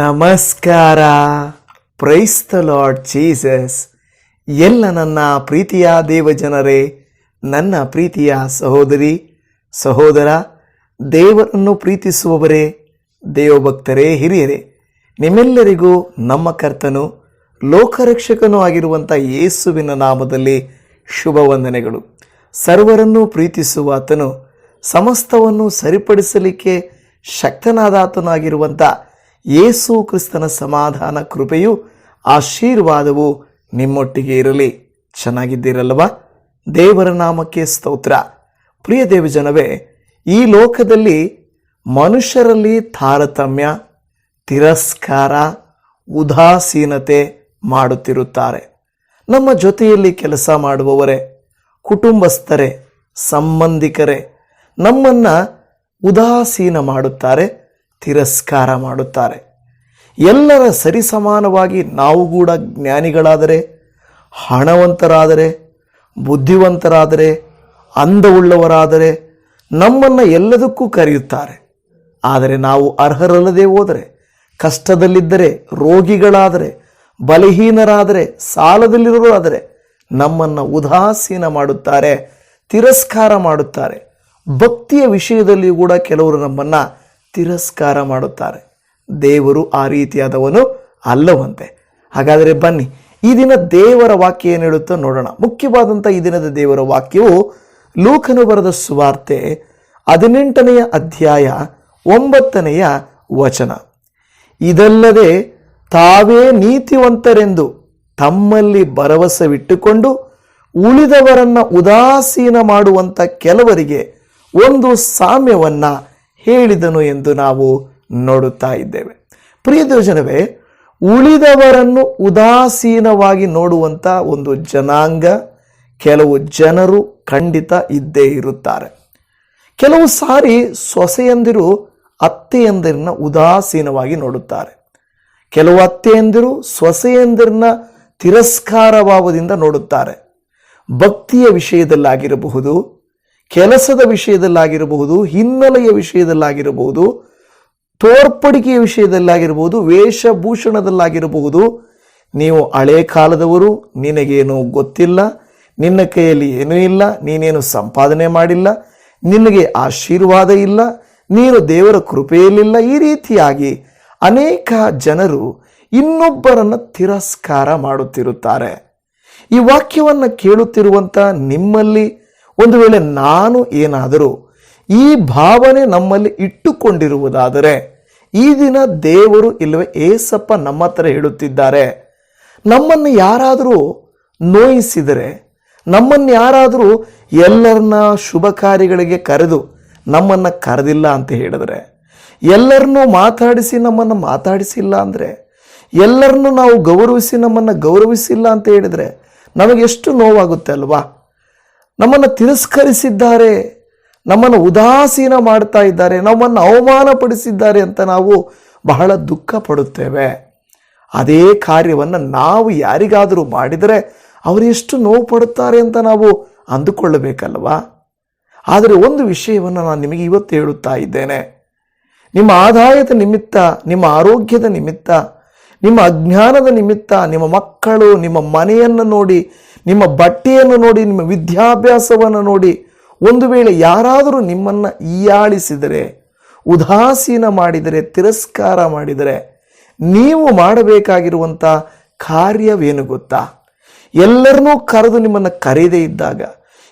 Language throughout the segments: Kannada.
ನಮಸ್ಕಾರ. ಪ್ರೈಸ್ ದ ಲಾರ್ಡ್ ಜೀಸಸ್ ಎಲ್ಲ ನನ್ನ ಪ್ರೀತಿಯ ದೇವಜನರೇ ನನ್ನ ಪ್ರೀತಿಯ ಸಹೋದರಿ, ಸಹೋದರ, ದೇವರನ್ನು ಪ್ರೀತಿಸುವವರೇ, ದೇವಭಕ್ತರೇ, ಹಿರಿಯರೇ, ನಿಮ್ಮೆಲ್ಲರಿಗೂ ನಮ್ಮ ಕರ್ತನು, ಲೋಕರಕ್ಷಕನೂ ಆಗಿರುವಂಥ ಯೇಸುವಿನ ನಾಮದಲ್ಲಿ ಶುಭ ವಂದನೆಗಳು. ಸರ್ವರನ್ನು ಪ್ರೀತಿಸುವ ಆತನು, ಸಮಸ್ತವನ್ನು ಸರಿಪಡಿಸಲಿಕ್ಕೆ ಶಕ್ತನಾದಾತನಾಗಿರುವಂಥ ಯೇಸು ಕ್ರಿಸ್ತನ ಸಮಾಧಾನ ಕೃಪೆಯು, ಆಶೀರ್ವಾದವು ನಿಮ್ಮೊಟ್ಟಿಗೆ ಇರಲಿ. ಚೆನ್ನಾಗಿದ್ದೀರಲ್ವ ದೇವರ ನಾಮಕ್ಕೆ ಸ್ತೋತ್ರ. ಪ್ರಿಯ ದೇವಜನವೇ, ಈ ಲೋಕದಲ್ಲಿ ಮನುಷ್ಯರಲ್ಲಿ ತಾರತಮ್ಯ, ತಿರಸ್ಕಾರ, ಉದಾಸೀನತೆ ಮಾಡುತ್ತಿರುತ್ತಾರೆ. ನಮ್ಮ ಜೊತೆಯಲ್ಲಿ ಕೆಲಸ ಮಾಡುವವರೇ, ಕುಟುಂಬಸ್ಥರೇ, ಸಂಬಂಧಿಕರೇ ನಮ್ಮನ್ನು ಉದಾಸೀನ ಮಾಡುತ್ತಾರೆ. ತಿರಸ್ಕಾರ ಮಾಡುತ್ತಾರೆ. ಎಲ್ಲರ ಸರಿಸಮಾನವಾಗಿ ನಾವು ಕೂಡ ಜ್ಞಾನಿಗಳಾದರೆ, ಹಣವಂತರಾದರೆ, ಬುದ್ಧಿವಂತರಾದರೆ, ಅಂದವುಳ್ಳವರಾದರೆ ನಮ್ಮನ್ನು ಎಲ್ಲದಕ್ಕೂ ಕರೆಯುತ್ತಾರೆ. ಆದರೆ ನಾವು ಅರ್ಹರಲ್ಲದೆ ಹೋದರೆ, ಕಷ್ಟದಲ್ಲಿದ್ದರೆ, ರೋಗಿಗಳಾದರೆ, ಬಲಹೀನರಾದರೆ ಸಾಲದಲ್ಲಿರೋರಾದರೆ ನಮ್ಮನ್ನು ಉದಾಸೀನ ಮಾಡುತ್ತಾರೆ, ತಿರಸ್ಕಾರ ಮಾಡುತ್ತಾರೆ. ಭಕ್ತಿಯ ವಿಷಯದಲ್ಲಿಯೂ ಕೂಡ ಕೆಲವರು ನಮ್ಮನ್ನು ತಿರಸ್ಕಾರ ಮಾಡುತ್ತಾರೆ. ದೇವರು ಆ ರೀತಿಯಾದವನು ಅಲ್ಲವಂತೆ. ಹಾಗಾದರೆ ಬನ್ನಿ, ಈ ದಿನ ದೇವರ ವಾಕ್ಯ ಏನು ಹೇಳುತ್ತೋ ನೋಡೋಣ. ಮುಖ್ಯವಾದಂಥ ಈ ದಿನದ ದೇವರ ವಾಕ್ಯವು ಲೂಕನು ಬರೆದ ಸುವಾರ್ತೆ ಹದಿನೆಂಟನೆಯ ಅಧ್ಯಾಯ ಒಂಬತ್ತನೆಯ ವಚನ. ಇದಲ್ಲದೆ ತಾವೇ ನೀತಿವಂತರೆಂದು ತಮ್ಮಲ್ಲಿ ಭರವಸವಿಟ್ಟುಕೊಂಡು ಉಳಿದವರನ್ನ ಉದಾಸೀನ ಮಾಡುವಂಥ ಕೆಲವರಿಗೆ ಒಂದು ಸಾಮ್ಯವನ್ನ ಹೇಳಿದನು ಎಂದು ನಾವು ನೋಡುತ್ತಾ ಇದ್ದೇವೆ. ಪ್ರಿಯ ದೋಜನವೇ ಉಳಿದವರನ್ನು ಉದಾಸೀನವಾಗಿ ನೋಡುವಂಥ ಒಂದು ಜನಾಂಗ ಕೆಲವು ಜನರು ಖಂಡಿತ ಇದ್ದೇ ಇರುತ್ತಾರೆ. ಕೆಲವು ಸಾರಿ ಸೊಸೆಯಂದಿರು ಅತ್ತೆಯಂದಿರನ್ನ ಉದಾಸೀನವಾಗಿ ನೋಡುತ್ತಾರೆ. ಕೆಲವು ಅತ್ತೆಯಂದಿರು ಸೊಸೆಯಂದಿರನ್ನ ತಿರಸ್ಕಾರ ಭಾವದಿಂದ ನೋಡುತ್ತಾರೆ. ಭಕ್ತಿಯ ವಿಷಯದಲ್ಲಾಗಿರಬಹುದು ಕೆಲಸದ ವಿಷಯದಲ್ಲಾಗಿರಬಹುದು, ಹಿನ್ನೆಲೆಯ ವಿಷಯದಲ್ಲಾಗಿರಬಹುದು, ತೋರ್ಪಡಿಕೆಯ ವಿಷಯದಲ್ಲಾಗಿರಬಹುದು, ವೇಷಭೂಷಣದಲ್ಲಾಗಿರಬಹುದು. ನೀವು ಹಳೆ ಕಾಲದವರು, ನಿನಗೇನು ಗೊತ್ತಿಲ್ಲ, ನಿನ್ನ ಕೈಯಲ್ಲಿ ಏನೂ ಇಲ್ಲ, ನೀನೇನು ಸಂಪಾದನೆ ಮಾಡಿಲ್ಲ, ನಿನಗೆ ಆಶೀರ್ವಾದ ಇಲ್ಲ, ನೀನು ದೇವರ ಕೃಪೆಯಲ್ಲಿಲ್ಲ. ಈ ರೀತಿಯಾಗಿ ಅನೇಕ ಜನರು ಇನ್ನೊಬ್ಬರನ್ನು ತಿರಸ್ಕಾರ ಮಾಡುತ್ತಿರುತ್ತಾರೆ. ಈ ವಾಕ್ಯವನ್ನು ಕೇಳುತ್ತಿರುವಂಥ ನಿಮ್ಮಲ್ಲಿ ಒಂದು ವೇಳೆ ನಾನು ಏನಾದರೂ ಈ ಭಾವನೆ ನಮ್ಮಲ್ಲಿ ಇಟ್ಟುಕೊಂಡಿರುವುದಾದರೆ ಈ ದಿನ ದೇವರು ಇಲ್ಲವೇ ಏಸಪ್ಪ ನಮ್ಮ ಹತ್ರ ಹೇಳುತ್ತಿದ್ದಾರೆ. ನಮ್ಮನ್ನು ಯಾರಾದರೂ ನೋಯಿಸಿದರೆ, ನಮ್ಮನ್ನು ಯಾರಾದರೂ ಎಲ್ಲರನ್ನ ಶುಭ ಕಾರ್ಯಗಳಿಗೆ ಕರೆದು ನಮ್ಮನ್ನು ಕರೆದಿಲ್ಲ ಅಂತ ಹೇಳಿದರೆ, ಎಲ್ಲರನ್ನೂ ಮಾತಾಡಿಸಿ ನಮ್ಮನ್ನು ಮಾತಾಡಿಸಿಲ್ಲ ಅಂದರೆ, ಎಲ್ಲರನ್ನೂ ನಾವು ಗೌರವಿಸಿ ನಮ್ಮನ್ನು ಗೌರವಿಸಿಲ್ಲ ಅಂತ ಹೇಳಿದರೆ ನಮಗೆ ಎಷ್ಟು ನೋವಾಗುತ್ತೆ ಅಲ್ವಾ? ನಮ್ಮನ್ನು ತಿರಸ್ಕರಿಸಿದ್ದಾರೆ, ನಮ್ಮನ್ನು ಉದಾಸೀನ ಮಾಡ್ತಾ ಇದ್ದಾರೆ, ನಮ್ಮನ್ನು ಅವಮಾನಪಡಿಸಿದ್ದಾರೆ ಅಂತ ನಾವು ಬಹಳ ದುಃಖ ಪಡುತ್ತೇವೆ. ಅದೇ ಕಾರ್ಯವನ್ನು ನಾವು ಯಾರಿಗಾದರೂ ಮಾಡಿದರೆ ಅವರು ಎಷ್ಟು ನೋವು ಪಡುತ್ತಾರೆ ಅಂತ ನಾವು ಅಂದುಕೊಳ್ಳಬೇಕಲ್ವಾ? ಆದರೆ ಒಂದು ವಿಷಯವನ್ನು ನಾನು ನಿಮಗೆ ಇವತ್ತು ಹೇಳುತ್ತಾ ಇದ್ದೇನೆ. ನಿಮ್ಮ ಆದಾಯದ ನಿಮಿತ್ತ, ನಿಮ್ಮ ಆರೋಗ್ಯದ ನಿಮಿತ್ತ, ನಿಮ್ಮ ಅಜ್ಞಾನದ ನಿಮಿತ್ತ ನಿಮ್ಮ ಮಕ್ಕಳು, ನಿಮ್ಮ ಮನೆಯನ್ನು ನೋಡಿ ನಿಮ್ಮ ಬಟ್ಟೆಯನ್ನು ನೋಡಿ, ನಿಮ್ಮ ವಿದ್ಯಾಭ್ಯಾಸವನ್ನು ನೋಡಿ, ಒಂದು ವೇಳೆ ಯಾರಾದರೂ ನಿಮ್ಮನ್ನು ಈಯಾಳಿಸಿದರೆ ಉದಾಸೀನ ಮಾಡಿದರೆ, ತಿರಸ್ಕಾರ ಮಾಡಿದರೆ, ನೀವು ಮಾಡಬೇಕಾಗಿರುವಂಥ ಕಾರ್ಯವೇನು ಗೊತ್ತಾ? ಎಲ್ಲರನ್ನೂ ಕರೆದು ನಿಮ್ಮನ್ನು ಕರೆಯದೇ ಇದ್ದಾಗ,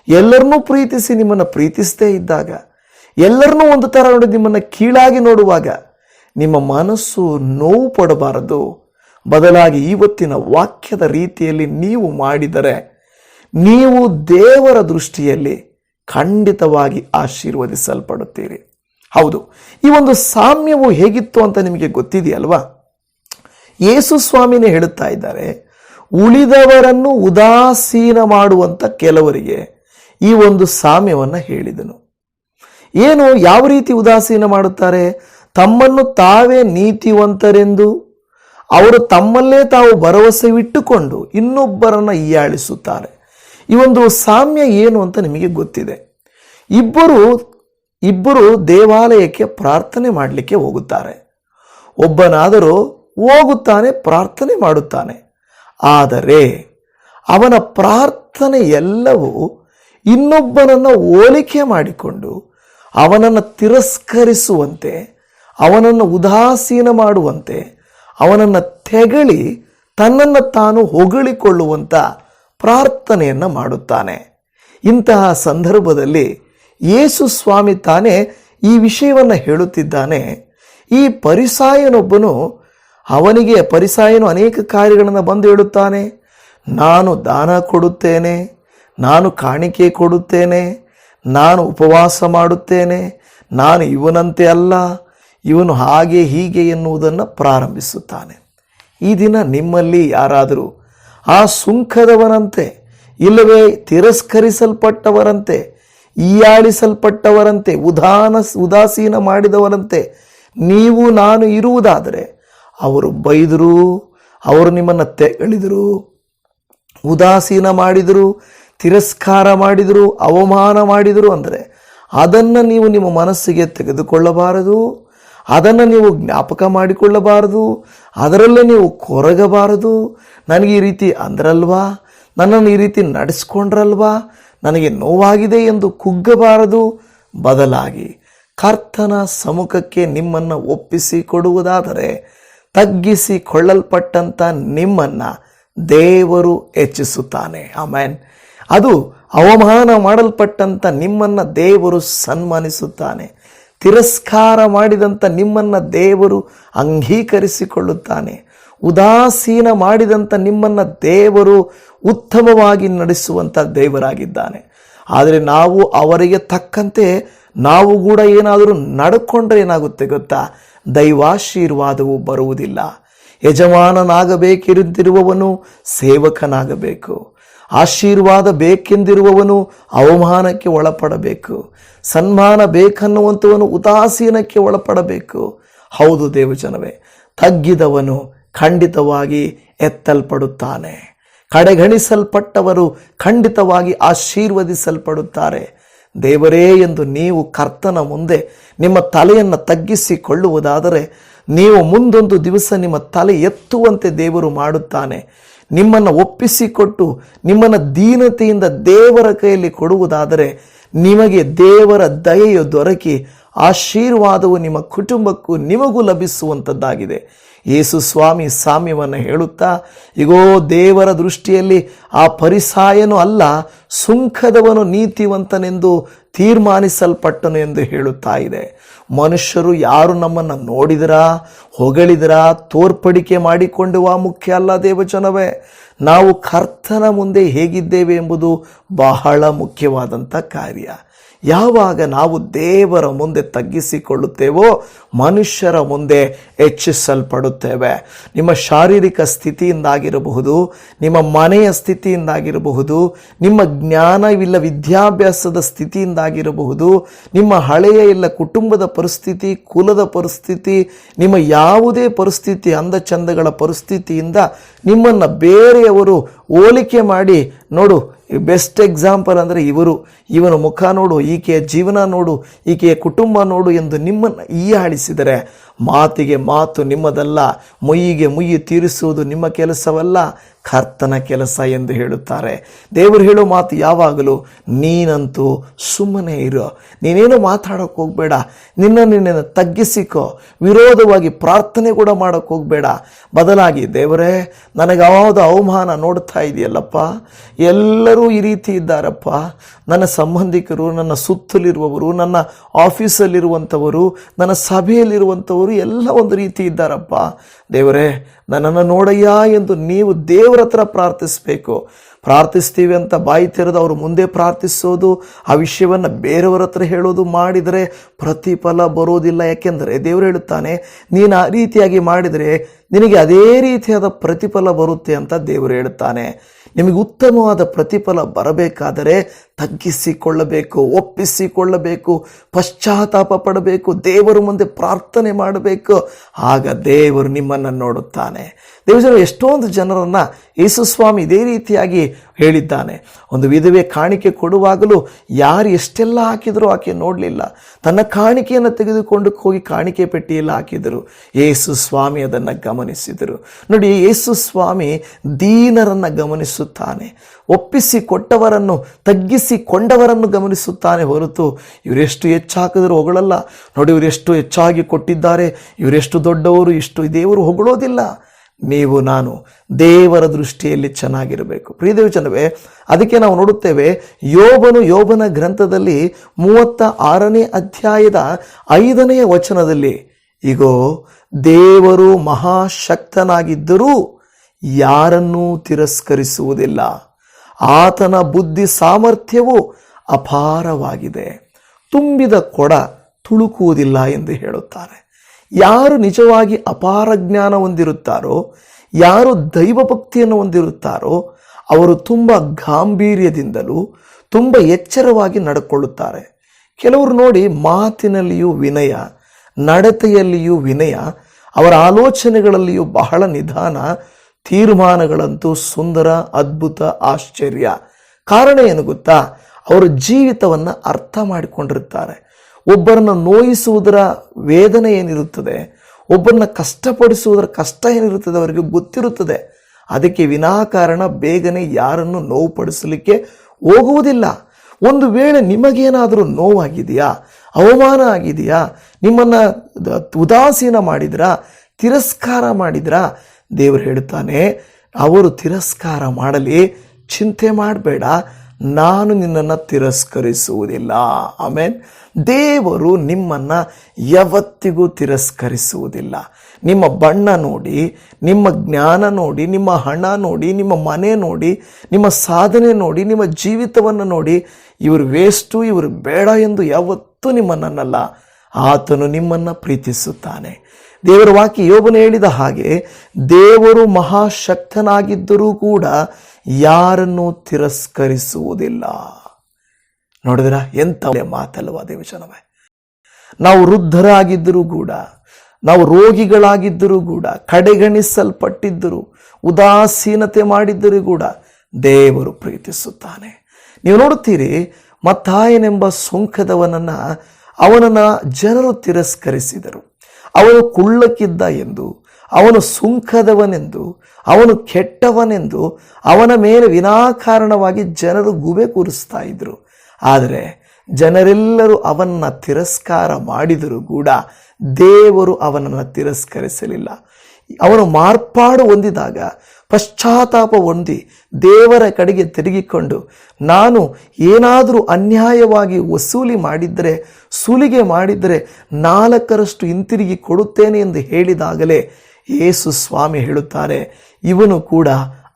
ಎಲ್ಲರನ್ನೂ ಪ್ರೀತಿಸಿ ನಿಮ್ಮನ್ನು ಪ್ರೀತಿಸದೇ ಇದ್ದಾಗ, ಎಲ್ಲರನ್ನೂ ಒಂದು ಥರ ನೋಡಿ ನಿಮ್ಮನ್ನು ಕೀಳಾಗಿ ನೋಡುವಾಗ, ನಿಮ್ಮ ಮನಸ್ಸು ನೋವು ಪಡಬಾರದು. ಬದಲಾಗಿ ಇವತ್ತಿನ ವಾಕ್ಯದ ರೀತಿಯಲ್ಲಿ ನೀವು ಮಾಡಿದರೆ ನೀವು ದೇವರ ದೃಷ್ಟಿಯಲ್ಲಿ ಖಂಡಿತವಾಗಿ ಆಶೀರ್ವದಿಸಲ್ಪಡುತ್ತೀರಿ. ಹೌದು, ಈ ಒಂದು ಸಾಮ್ಯವು ಹೇಗಿತ್ತು ಅಂತ ನಿಮಗೆ ಗೊತ್ತಿದೆಯಲ್ವಾ? ಯೇಸು ಸ್ವಾಮಿನೇ ಹೇಳುತ್ತಾ ಇದ್ದಾರೆ, ಉಳಿದವರನ್ನು ಉದಾಸೀನ ಮಾಡುವಂಥ ಕೆಲವರಿಗೆ ಈ ಒಂದು ಸಾಮ್ಯವನ್ನು ಹೇಳಿದನು. ಏನು, ಯಾವ ರೀತಿ ಉದಾಸೀನ ಮಾಡುತ್ತಾರೆ? ತಮ್ಮನ್ನು ತಾವೇ ನೀತಿವಂತರೆಂದು ಅವರು ತಮ್ಮಲ್ಲೇ ತಾವು ಭರವಸೆವಿಟ್ಟುಕೊಂಡು ಇನ್ನೊಬ್ಬರನ್ನು ಹೀಯಾಳಿಸುತ್ತಾರೆ. ಈ ಒಂದು ಸಾಮ್ಯ ಏನು ಅಂತ ನಿಮಗೆ ಗೊತ್ತಿದೆ. ಇಬ್ಬರು ಇಬ್ಬರು ದೇವಾಲಯಕ್ಕೆ ಪ್ರಾರ್ಥನೆ ಮಾಡಲಿಕ್ಕೆ ಹೋಗುತ್ತಾರೆ. ಒಬ್ಬನಾದರೂ ಹೋಗುತ್ತಾನೆ, ಪ್ರಾರ್ಥನೆ ಮಾಡುತ್ತಾನೆ. ಆದರೆ ಅವನ ಪ್ರಾರ್ಥನೆ ಎಲ್ಲವೂ ಇನ್ನೊಬ್ಬನನ್ನು ಹೋಲಿಕೆ ಮಾಡಿಕೊಂಡು ಅವನನ್ನು ತಿರಸ್ಕರಿಸುವಂತೆ, ಅವನನ್ನು ಉದಾಸೀನ ಮಾಡುವಂತೆ ಅವನನ್ನು ತೆಗಳಿ ತನ್ನನ್ನು ತಾನು ಹೊಗಳಿಕೊಳ್ಳುವಂಥ ಪ್ರಾರ್ಥನೆಯನ್ನು ಮಾಡುತ್ತಾನೆ. ಇಂತಹ ಸಂದರ್ಭದಲ್ಲಿ ಯೇಸು ಸ್ವಾಮಿ ತಾನೇ ಈ ವಿಷಯವನ್ನು ಹೇಳುತ್ತಿದ್ದಾನೆ. ಈ ಪರಿಸಾಯನೊಬ್ಬನು ಅವನಿಗೆ, ಪರಿಸಾಯನು ಅನೇಕ ಕಾರ್ಯಗಳನ್ನು ಬಂದು ಹೇಳುತ್ತಾನೆ. ನಾನು ದಾನ ಕೊಡುತ್ತೇನೆ, ನಾನು ಕಾಣಿಕೆ ಕೊಡುತ್ತೇನೆ, ನಾನು ಉಪವಾಸ ಮಾಡುತ್ತೇನೆ, ನಾನು ಇವನಂತೆ ಅಲ್ಲ ಇವನು ಹಾಗೆ ಹೀಗೆ ಎನ್ನುವುದನ್ನು ಪ್ರಾರಂಭಿಸುತ್ತಾನೆ. ಈ ದಿನ ನಿಮ್ಮಲ್ಲಿ ಯಾರಾದರೂ ಆ ಸುಂಕದವನಂತೆ ಇಲ್ಲವೇ ತಿರಸ್ಕರಿಸಲ್ಪಟ್ಟವರಂತೆ ಈಯಾಳಿಸಲ್ಪಟ್ಟವರಂತೆ ಉದಾನ, ಉದಾಸೀನ ಮಾಡಿದವರಂತೆ ನೀವು ನಾನು ಇರುವುದಾದರೆ ಅವರು ಬೈದರು, ಅವರು ನಿಮ್ಮನ್ನು ತೆಗಳಿದರು, ಉದಾಸೀನ ಮಾಡಿದರು, ತಿರಸ್ಕಾರ ಮಾಡಿದರು, ಅವಮಾನ ಮಾಡಿದರು ಅಂದರೆ ಅದನ್ನು ನೀವು ನಿಮ್ಮ ಮನಸ್ಸಿಗೆ ತೆಗೆದುಕೊಳ್ಳಬಾರದು. ಅದನ್ನು ನೀವು ಜ್ಞಾಪಕ ಮಾಡಿಕೊಳ್ಳಬಾರದು. ಅದರಲ್ಲೇ ನೀವು ಕೊರಗಬಾರದು. ನನಗೆ ಈ ರೀತಿ ಅಂದ್ರಲ್ವಾ? ನನ್ನನ್ನು ಈ ರೀತಿ ನಡೆಸ್ಕೊಂಡ್ರಲ್ವಾ? ನನಗೆ ನೋವಾಗಿದೆ ಎಂದು ಕುಗ್ಗಬಾರದು. ಬದಲಾಗಿ ಕರ್ತನ ಸಮ್ಮುಖಕ್ಕೆ ನಿಮ್ಮನ್ನು ಒಪ್ಪಿಸಿ ಕೊಡುವುದಾದರೆ ತಗ್ಗಿಸಿಕೊಳ್ಳಲ್ಪಟ್ಟಂಥ ನಿಮ್ಮನ್ನು ದೇವರು ಹೆಚ್ಚಿಸುತ್ತಾನೆ. ಆಮೇನ್. ಅದು ಅವಮಾನ ಮಾಡಲ್ಪಟ್ಟಂಥ ನಿಮ್ಮನ್ನು ದೇವರು ಸನ್ಮಾನಿಸುತ್ತಾನೆ. ತಿರಸ್ಕಾರ ಮಾಡಿದಂಥ ನಿಮ್ಮನ್ನು ದೇವರು ಅಂಗೀಕರಿಸಿಕೊಳ್ಳುತ್ತಾನೆ. ಉದಾಸೀನ ಮಾಡಿದಂಥ ನಿಮ್ಮನ್ನು ದೇವರು ಉತ್ತಮವಾಗಿ ನಡೆಸುವಂಥ ದೇವರಾಗಿದ್ದಾನೆ. ಆದರೆ ನಾವು ಅವರಿಗೆ ತಕ್ಕಂತೆ ನಾವು ಕೂಡ ಏನಾದರೂ ನಡ್ಕೊಂಡ್ರೆ ಏನಾಗುತ್ತೆ ಗೊತ್ತಾ? ದೈವಾಶೀರ್ವಾದವು ಬರುವುದಿಲ್ಲ. ಯಜಮಾನನಾಗಬೇಕಿರುತ್ತಿರುವವನು ಸೇವಕನಾಗಬೇಕು. ಆಶೀರ್ವಾದ ಬೇಕೆಂದಿರುವವನು ಅವಮಾನಕ್ಕೆ ಒಳಪಡಬೇಕು. ಸನ್ಮಾನ ಬೇಕನ್ನುವಂಥವನು ಉದಾಸೀನಕ್ಕೆ ಒಳಪಡಬೇಕು. ಹೌದು ದೇವಜನವೇ, ತಗ್ಗಿದವನು ಖಂಡಿತವಾಗಿ ಎತ್ತಲ್ಪಡುತ್ತಾನೆ. ಕಡೆಗಣಿಸಲ್ಪಟ್ಟವರು ಖಂಡಿತವಾಗಿ ಆಶೀರ್ವದಿಸಲ್ಪಡುತ್ತಾರೆ. ದೇವರೇ ಎಂದು ನೀವು ಕರ್ತನ ಮುಂದೆ ನಿಮ್ಮ ತಲೆಯನ್ನು ತಗ್ಗಿಸಿಕೊಳ್ಳುವುದಾದರೆ, ನೀವು ಮುಂದೊಂದು ದಿವಸ ನಿಮ್ಮ ತಲೆ ಎತ್ತುವಂತೆ ದೇವರು ಮಾಡುತ್ತಾನೆ. ನಿಮ್ಮನ್ನು ಒಪ್ಪಿಸಿಕೊಟ್ಟು ನಿಮ್ಮನ್ನು ದೀನತೆಯಿಂದ ದೇವರ ಕೈಯಲ್ಲಿ ಕೊಡುವುದಾದರೆ ನಿಮಗೆ ದೇವರ ದಯೆಯು ದೊರಕಿ, ಆಶೀರ್ವಾದವು ನಿಮ್ಮ ಕುಟುಂಬಕ್ಕೂ ನಿಮಗೂ ಲಭಿಸುವಂಥದ್ದಾಗಿದೆ ಯೇಸು ಸ್ವಾಮಿ ಸಾಮ್ಯವನ್ನು ಹೇಳುತ್ತಾ, ಇಗೋ, ದೇವರ ದೃಷ್ಟಿಯಲ್ಲಿ ಆ ಪರಿಸಾಯನು ಅಲ್ಲ ಸುಂಕದವನು ನೀತಿವಂತನೆಂದು ತೀರ್ಮಾನಿಸಲ್ಪಟ್ಟನು ಎಂದು ಹೇಳುತ್ತಾ ಇದೆ. ಮನುಷ್ಯರು ಯಾರು ನಮ್ಮನ್ನು ನೋಡಿದರಾ, ಹೊಗಳಿದರಾ, ತೋರ್ಪಡಿಕೆ ಮಾಡಿಕೊಂಡುವ ಮುಖ್ಯ ಅಲ್ಲ ದೇವಜನವೇ. ನಾವು ಕರ್ತನ ಮುಂದೆ ಹೇಗಿದ್ದೇವೆ ಎಂಬುದು ಬಹಳ ಮುಖ್ಯವಾದಂಥ ಕಾರ್ಯ. ಯಾವಾಗ ನಾವು ದೇವರ ಮುಂದೆ ತಗ್ಗಿಸಿಕೊಳ್ಳುತ್ತೇವೋ ಮನುಷ್ಯರ ಮುಂದೆ ಹೆಚ್ಚಿಸಲ್ಪಡುತ್ತೇವೆ. ನಿಮ್ಮ ಶಾರೀರಿಕ ಸ್ಥಿತಿಯಿಂದಾಗಿರಬಹುದು, ನಿಮ್ಮ ಮನೆಯ ಸ್ಥಿತಿಯಿಂದಾಗಿರಬಹುದು, ನಿಮ್ಮ ಜ್ಞಾನವಿಲ್ಲ ವಿದ್ಯಾಭ್ಯಾಸದ ಸ್ಥಿತಿಯಿಂದಾಗಿರಬಹುದು, ನಿಮ್ಮ ಹಳೆಯ ಇಲ್ಲ ಕುಟುಂಬದ ಪರಿಸ್ಥಿತಿ, ಕುಲದ ಪರಿಸ್ಥಿತಿ, ನಿಮ್ಮ ಯಾವುದೇ ಪರಿಸ್ಥಿತಿ ಅಂದಚಂದಗಳ ಪರಿಸ್ಥಿತಿಯಿಂದ ನಿಮ್ಮನ್ನು ಬೇರೆಯವರು ಹೋಲಿಕೆ ಮಾಡಿ, ನೋಡು ಬೆಸ್ಟ್ ಎಕ್ಸಾಂಪಲ್ ಅಂದರೆ ಇವರು. ಇವನ ಮುಖ ನೋಡು, ಈಕೆಯ ಜೀವನ ನೋಡು, ಈಕೆಯ ಕುಟುಂಬ ನೋಡು ಎಂದು ನಿಮ್ಮನ್ನು ಹೀಯಾಳಿಸಿದರೆ ಮಾತಿಗೆ ಮಾತು ನಿಮ್ಮದಲ್ಲ ಮುಯ್ಯಿಗೆ ಮುಯ್ಯಿ ತೀರಿಸುವುದು ನಿಮ್ಮ ಕೆಲಸವಲ್ಲ, ಕರ್ತನ ಕೆಲಸ ಎಂದು ಹೇಳುತ್ತಾರೆ. ದೇವರು ಹೇಳೋ ಮಾತು ಯಾವಾಗಲೂ, ನೀನಂತೂ ಸುಮ್ಮನೆ ಇರು. ನೀನೇನು ಮಾತಾಡೋಕೆ ಹೋಗಬೇಡ. ನಿನ್ನ ನಿನ್ನನ್ನು ತಗ್ಗಿಸಿಕೋ. ವಿರೋಧವಾಗಿ ಪ್ರಾರ್ಥನೆ ಕೂಡ ಮಾಡೋಕೆ ಹೋಗಬೇಡ. ಬದಲಾಗಿ, ದೇವರೇ, ನನಗೆ ಯಾವುದು ಅವಮಾನ ನೋಡ್ತಾ ಇದೆಯಲ್ಲಪ್ಪ? ಎಲ್ಲರೂ ಈ ರೀತಿ ಇದ್ದಾರಪ್ಪ. ನನ್ನ ಸಂಬಂಧಿಕರು, ನನ್ನ ಸುತ್ತಲಿರುವವರು, ನನ್ನ ಆಫೀಸಲ್ಲಿರುವಂಥವರು, ನನ್ನ ಸಭೆಯಲ್ಲಿರುವಂಥವರು ಎಲ್ಲ ಒಂದು ರೀತಿ ಇದ್ದಾರಪ್ಪ. ದೇವರೇ, ನನ್ನನ್ನು ನೋಡಯ್ಯ ಎಂದು ನೀವು ದೇವರ ಹತ್ರ ಪ್ರಾರ್ಥಿಸಬೇಕು. ಪ್ರಾರ್ಥಿಸ್ತೀವಿ ಅಂತ ಬಾಯಿ ತೆರೆದು ಅವರು ಮುಂದೆ ಪ್ರಾರ್ಥಿಸೋದು, ಆ ವಿಷಯವನ್ನು ಬೇರೆಯವರ ಹತ್ರ ಹೇಳೋದು ಮಾಡಿದರೆ ಪ್ರತಿಫಲ ಬರೋದಿಲ್ಲ. ಯಾಕೆಂದರೆ ದೇವರು ಹೇಳುತ್ತಾನೆ, ನೀನು ಆ ರೀತಿಯಾಗಿ ಮಾಡಿದರೆ ನಿನಗೆ ಅದೇ ರೀತಿಯಾದ ಪ್ರತಿಫಲ ಬರುತ್ತೆ ಅಂತ ದೇವರು ಹೇಳುತ್ತಾನೆ. ನಿಮಗೆ ಉತ್ತಮವಾದ ಪ್ರತಿಫಲ ಬರಬೇಕಾದರೆ ತಗ್ಗಿಸಿಕೊಳ್ಳಬೇಕು, ಒಪ್ಪಿಸಿಕೊಳ್ಳಬೇಕು, ಪಶ್ಚಾತ್ತಾಪ ಪಡಬೇಕು, ದೇವರ ಮುಂದೆ ಪ್ರಾರ್ಥನೆ ಮಾಡಬೇಕು. ಆಗ ದೇವರು ನಿಮ್ಮನ್ನು ನೋಡುತ್ತಾನೆ. ದೇವಜನ ಎಷ್ಟೊಂದು ಜನರನ್ನು ಯೇಸುಸ್ವಾಮಿ ಇದೇ ರೀತಿಯಾಗಿ ಹೇಳಿದ್ದಾನೆ. ಒಂದು ವಿಧವೆ ಕಾಣಿಕೆ ಕೊಡುವಾಗಲೂ ಯಾರು ಎಷ್ಟೆಲ್ಲ ಹಾಕಿದರೂ ಆಕೆ ನೋಡಲಿಲ್ಲ. ತನ್ನ ಕಾಣಿಕೆಯನ್ನು ತೆಗೆದುಕೊಂಡು ಹೋಗಿ ಕಾಣಿಕೆ ಪೆಟ್ಟಿಯಲ್ಲಿ ಹಾಕಿದರು. ಯೇಸು ಸ್ವಾಮಿ ಅದನ್ನು ಗಮನಿಸಿದರು. ನೋಡಿ, ಯೇಸು ಸ್ವಾಮಿ ದೀನರನ್ನು ಗಮನಿಸುತ್ತಾನೆ. ಒಪ್ಪಿಸಿ ಕೊಟ್ಟವರನ್ನು ತಗ್ಗಿಸಿ ಕೊಂಡವರನ್ನು ಗಮನಿಸುತ್ತಾನೆ ಹೊರತು ಇವರೆಷ್ಟು ಹೆಚ್ಚಾಕಿದ್ರು ಹೊಗಳಲ್ಲ. ನೋಡಿ, ಇವರೆಷ್ಟು ಹೆಚ್ಚಾಗಿ ಕೊಟ್ಟಿದ್ದಾರೆ. ಇವರೆಷ್ಟು ದೊಡ್ಡವರು, ಇಷ್ಟು ದೇವರು ಹೊಗಳೋದಿಲ್ಲ. ನೀವು, ನಾನು ದೇವರ ದೃಷ್ಟಿಯಲ್ಲಿ ಚೆನ್ನಾಗಿರಬೇಕು. ಪ್ರಿಯದೇವಿ ಚಂದವೇ, ಅದಕ್ಕೆ ನಾವು ನೋಡುತ್ತೇವೆ, ಯೋಬನು ಯೋಬನ ಗ್ರಂಥದಲ್ಲಿ ಮೂವತ್ತ ಆರನೇ ಅಧ್ಯಾಯದ ಐದನೆಯ ವಚನದಲ್ಲಿ ಈಗೋ ದೇವರು ಮಹಾಶಕ್ತನಾಗಿದ್ದರೂ ಯಾರನ್ನೂ ತಿರಸ್ಕರಿಸುವುದಿಲ್ಲ. ಆತನ ಬುದ್ಧಿ ಸಾಮರ್ಥ್ಯವು ಅಪಾರವಾಗಿದೆ. ತುಂಬಿದ ಕೊಡ ತುಳುಕುವುದಿಲ್ಲ ಎಂದು ಹೇಳುತ್ತಾರೆ. ಯಾರು ನಿಜವಾಗಿ ಅಪಾರ ಜ್ಞಾನ ಹೊಂದಿರುತ್ತಾರೋ, ಯಾರು ದೈವ ಭಕ್ತಿಯನ್ನು ಹೊಂದಿರುತ್ತಾರೋ, ಅವರು ತುಂಬ ಗಾಂಭೀರ್ಯದಿಂದಲೂ ತುಂಬ ಎಚ್ಚರವಾಗಿ ನಡ್ಕೊಳ್ಳುತ್ತಾರೆ. ಕೆಲವರು ನೋಡಿ ಮಾತಿನಲ್ಲಿಯೂ ವಿನಯ, ನಡತೆಯಲ್ಲಿಯೂ ವಿನಯ, ಅವರ ಆಲೋಚನೆಗಳಲ್ಲಿಯೂ ಬಹಳ ನಿಧಾನ, ತೀರ್ಮಾನಗಳಂತೂ ಸುಂದರ, ಅದ್ಭುತ, ಆಶ್ಚರ್ಯ. ಕಾರಣ ಏನು ಗೊತ್ತಾ? ಅವರು ಜೀವಿತವನ್ನು ಅರ್ಥ ಮಾಡಿಕೊಂಡಿರುತ್ತಾರೆ. ಒಬ್ಬರನ್ನು ನೋಯಿಸುವುದರ ವೇದನೆ ಏನಿರುತ್ತದೆ, ಒಬ್ಬರನ್ನ ಕಷ್ಟಪಡಿಸುವುದರ ಕಷ್ಟ ಏನಿರುತ್ತದೆ ಅವರಿಗೆ ಗೊತ್ತಿರುತ್ತದೆ. ಅದಕ್ಕೆ ವಿನಾಕಾರಣ ಬೇಗನೆ ಯಾರನ್ನು ನೋವು ಪಡಿಸಲಿಕ್ಕೆ ಹೋಗುವುದಿಲ್ಲ. ಒಂದು ವೇಳೆ ನಿಮಗೇನಾದರೂ ನೋವಾಗಿದೆಯಾ, ಅವಮಾನ ಆಗಿದೆಯಾ, ನಿಮ್ಮನ್ನು ಉದಾಸೀನ ಮಾಡಿದ್ರಾ, ತಿರಸ್ಕಾರ ಮಾಡಿದ್ರಾ? ದೇವರು ಹೇಳ್ತಾನೆ ಅವರು ತಿರಸ್ಕಾರ ಮಾಡಲಿ, ಚಿಂತೆ ಮಾಡಬೇಡ ನಾನು ನಿನ್ನನ್ನು ತಿರಸ್ಕರಿಸುವುದಿಲ್ಲ. ಆಮೇನ್. ದೇವರು ನಿಮ್ಮನ್ನು ಯಾವತ್ತಿಗೂ ತಿರಸ್ಕರಿಸುವುದಿಲ್ಲ. ನಿಮ್ಮ ಬಣ್ಣ ನೋಡಿ, ನಿಮ್ಮ ಜ್ಞಾನ ನೋಡಿ, ನಿಮ್ಮ ಹಣ ನೋಡಿ, ನಿಮ್ಮ ಮನೆ ನೋಡಿ, ನಿಮ್ಮ ಸಾಧನೆ ನೋಡಿ, ನಿಮ್ಮ ಜೀವಿತವನ್ನು ನೋಡಿ, ಇವರು ವೇಸ್ಟು, ಇವರು ಬೇಡ ಎಂದು ಯಾವತ್ತೂ ನಿಮ್ಮನ್ನಲ್ಲ ಆತನು ನಿಮ್ಮನ್ನು ಪ್ರೀತಿಸುತ್ತಾನೆ. ದೇವರ ವಾಕ್ಯ ಯೋಬನು ಹೇಳಿದ ಹಾಗೆ, ದೇವರು ಮಹಾಶಕ್ತನಾಗಿದ್ದರೂ ಕೂಡ ಯಾರನ್ನು ತಿರಸ್ಕರಿಸುವುದಿಲ್ಲ. ನೋಡಿದ್ರ ಎಂತ ಮಾತಲ್ವ ದೇವಚನವೇ ನಾವು ವೃದ್ಧರಾಗಿದ್ದರೂ ಕೂಡ, ನಾವು ರೋಗಿಗಳಾಗಿದ್ದರೂ ಕೂಡ, ಕಡೆಗಣಿಸಲ್ಪಟ್ಟಿದ್ದರೂ, ಉದಾಸೀನತೆ ಮಾಡಿದ್ದರೂ ಕೂಡ ದೇವರು ಪ್ರೀತಿಸುತ್ತಾನೆ. ನೀವು ನೋಡುತ್ತೀರಿ, ಮತ್ತಾಯನೆಂಬ ಸುಂಕದವನನ್ನು ಅವನನ್ನು ಜನರು ತಿರಸ್ಕರಿಸಿದರು. ಅವನು ಕುಳ್ಳಕ್ಕಿದ್ದ ಎಂದು ಅವನು ಸುಂಕದವನೆಂದು, ಅವನು ಕೆಟ್ಟವನೆಂದು, ಅವನ ಮೇಲೆ ವಿನಾಕಾರಣವಾಗಿ ಜನರು ಗುಬೆ ಕೂರಿಸ್ತಾ ಇದ್ರು. ಆದರೆ ಜನರೆಲ್ಲರೂ ಅವನ್ನ ತಿರಸ್ಕಾರ ಮಾಡಿದರೂ ಕೂಡ ದೇವರು ಅವನನ್ನು ತಿರಸ್ಕರಿಸಲಿಲ್ಲ. ಅವನು ಮಾರ್ಪಾಡು ಹೊಂದಿದಾಗ ಪಶ್ಚಾತ್ತಾಪ ಹೊಂದಿ ದೇವರ ಕಡೆಗೆ ತಿರುಗಿಕೊಂಡು, ನಾನು ಏನಾದರೂ ಅನ್ಯಾಯವಾಗಿ ವಸೂಲಿ ಮಾಡಿದ್ದರೆ ಸುಲಿಗೆ ಮಾಡಿದರೆ ನಾಲ್ಕರಷ್ಟು ಹಿಂತಿರುಗಿ ಕೊಡುತ್ತೇನೆ ಎಂದು ಹೇಳಿದಾಗಲೇ ಯೇಸು ಸ್ವಾಮಿ ಹೇಳುತ್ತಾರೆ, ಇವನು ಕೂಡ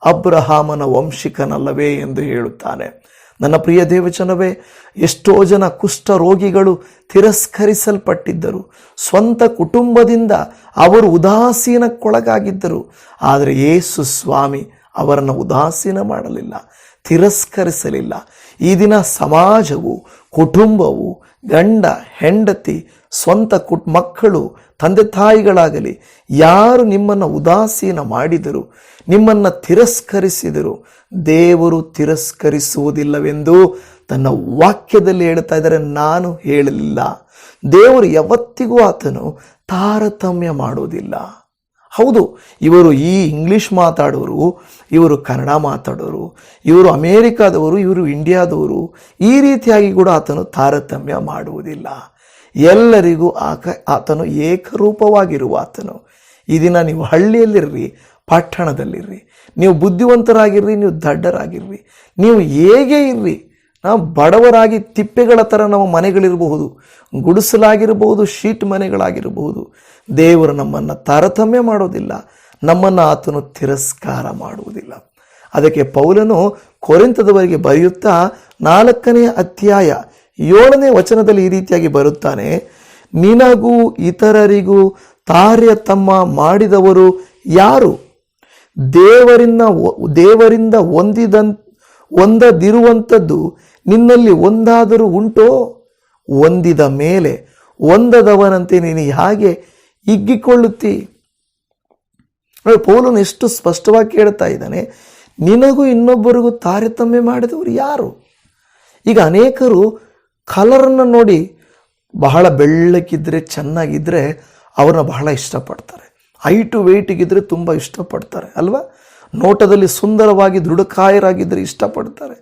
ಅಬ್ರಹಾಮನ ವಂಶಿಕನಲ್ಲವೇ ಎಂದು ಹೇಳುತ್ತಾನೆ. ನನ್ನ ಪ್ರಿಯ ದೇವಚನವೇ ಎಷ್ಟೋ ಜನ ಕುಷ್ಠ ರೋಗಿಗಳು ತಿರಸ್ಕರಿಸಲ್ಪಟ್ಟಿದ್ದರು. ಸ್ವಂತ ಕುಟುಂಬದಿಂದ ಅವರು ಉದಾಸೀನಕ್ಕೊಳಗಾಗಿದ್ದರು. ಆದರೆ ಯೇಸು ಸ್ವಾಮಿ ಅವರನ್ನು ಉದಾಸೀನ ಮಾಡಲಿಲ್ಲ, ತಿರಸ್ಕರಿಸಲಿಲ್ಲ. ಈ ದಿನ ಸಮಾಜವು, ಕುಟುಂಬವು, ಗಂಡ, ಹೆಂಡತಿ ಸ್ವಂತ ಕುಟ್ ಮಕ್ಕಳು, ತಂದೆ ತಾಯಿಗಳಾಗಲಿ, ಯಾರು ನಿಮ್ಮನ್ನು ಉದಾಸೀನ ಮಾಡಿದರು, ನಿಮ್ಮನ್ನು ತಿರಸ್ಕರಿಸಿದರು, ದೇವರು ತಿರಸ್ಕರಿಸುವುದಿಲ್ಲವೆಂದು ತನ್ನ ವಾಕ್ಯದಲ್ಲಿ ಹೇಳ್ತಾ ಇದ್ದಾರೆ. ನಾನು ಹೇಳಲಿಲ್ಲ. ದೇವರು ಯಾವತ್ತಿಗೂ ಆತನು ತಾರತಮ್ಯ ಮಾಡುವುದಿಲ್ಲ. ಹೌದು, ಇವರು ಈ ಇಂಗ್ಲಿಷ್ ಮಾತಾಡೋರು, ಇವರು ಕನ್ನಡ ಮಾತಾಡೋರು, ಇವರು ಅಮೇರಿಕಾದವರು, ಇವರು ಇಂಡಿಯಾದವರು, ಈ ರೀತಿಯಾಗಿ ಕೂಡ ಆತನು ತಾರತಮ್ಯ ಮಾಡುವುದಿಲ್ಲ. ಎಲ್ಲರಿಗೂ ಆಕ ಆತನು ಏಕರೂಪವಾಗಿರುವ ಆತನು ಈ ದಿನ ನೀವು ಹಳ್ಳಿಯಲ್ಲಿರ್ರಿ, ಪಟ್ಟಣದಲ್ಲಿರ್ರಿ. ನೀವು ಬುದ್ಧಿವಂತರಾಗಿರ್ರಿ, ನೀವು ದಡ್ಡರಾಗಿರ್ರಿ. ನೀವು ಹೇಗೆ ಇರ್ರಿ? ನಾವು ಬಡವರಾಗಿ ತಿಪ್ಪೆಗಳ ಥರ ನಮ್ಮ ಮನೆಗಳಿರಬಹುದು. ಗುಡಿಸಲಾಗಿರಬಹುದು, ಶೀಟ್ ಮನೆಗಳಾಗಿರಬಹುದು. ದೇವರು ನಮ್ಮನ್ನು ತಾರತಮ್ಯ ಮಾಡೋದಿಲ್ಲ. ನಮ್ಮನ್ನು ಆತನು ತಿರಸ್ಕಾರ ಮಾಡುವುದಿಲ್ಲ. ಅದಕ್ಕೆ ಪೌಲನು ಕೊರೆಂತದವರೆಗೆ ಬರೆಯುತ್ತಾ ನಾಲ್ಕನೇ ಅಧ್ಯಾಯ ಏಳನೇ ವಚನದಲ್ಲಿ ಈ ರೀತಿಯಾಗಿ ಬರುತ್ತಾನೆ, ನಿನಗೂ ಇತರರಿಗೂ ತಾರ್ಯತಮ್ಮ ಮಾಡಿದವರು ಯಾರು? ದೇವರಿಂದ ದೇವರಿಂದ ಹೊಂದಿದಂ, ಹೊಂದದಿರುವಂಥದ್ದು ನಿನ್ನಲ್ಲಿ ಒಂದಾದರೂ ಉಂಟೋ? ಹೊಂದಿದ ಮೇಲೆ ಹೊಂದದವನಂತೆ ನೀನು ಹಾಗೆ ಹಿಗ್ಗಿಕೊಳ್ಳುತ್ತಿ? ನೋಡಿ, ಪೌಲನು ಎಷ್ಟು ಸ್ಪಷ್ಟವಾಗಿ ಕೇಳ್ತಾ ಇದ್ದಾನೆ, ನಿನಗೂ ಇನ್ನೊಬ್ಬರಿಗೂ ತಾರತಮ್ಯ ಮಾಡಿದವರು ಯಾರು? ಈಗ ಅನೇಕರು ಕಲರನ್ನು ನೋಡಿ ಬಹಳ ಬೆಳ್ಳಕ್ಕಿದ್ರೆ ಚೆನ್ನಾಗಿದ್ದರೆ ಅವ್ರನ್ನ ಬಹಳ ಇಷ್ಟಪಡ್ತಾರೆ. ಹೈಟು ವೆಯ್ಟಿಗಿದ್ರೆ ತುಂಬ ಇಷ್ಟಪಡ್ತಾರೆ, ಅಲ್ವಾ? ನೋಟದಲ್ಲಿ ಸುಂದರವಾಗಿ ದೃಢಕಾಯರಾಗಿದ್ದರೆ ಇಷ್ಟಪಡ್ತಾರೆ.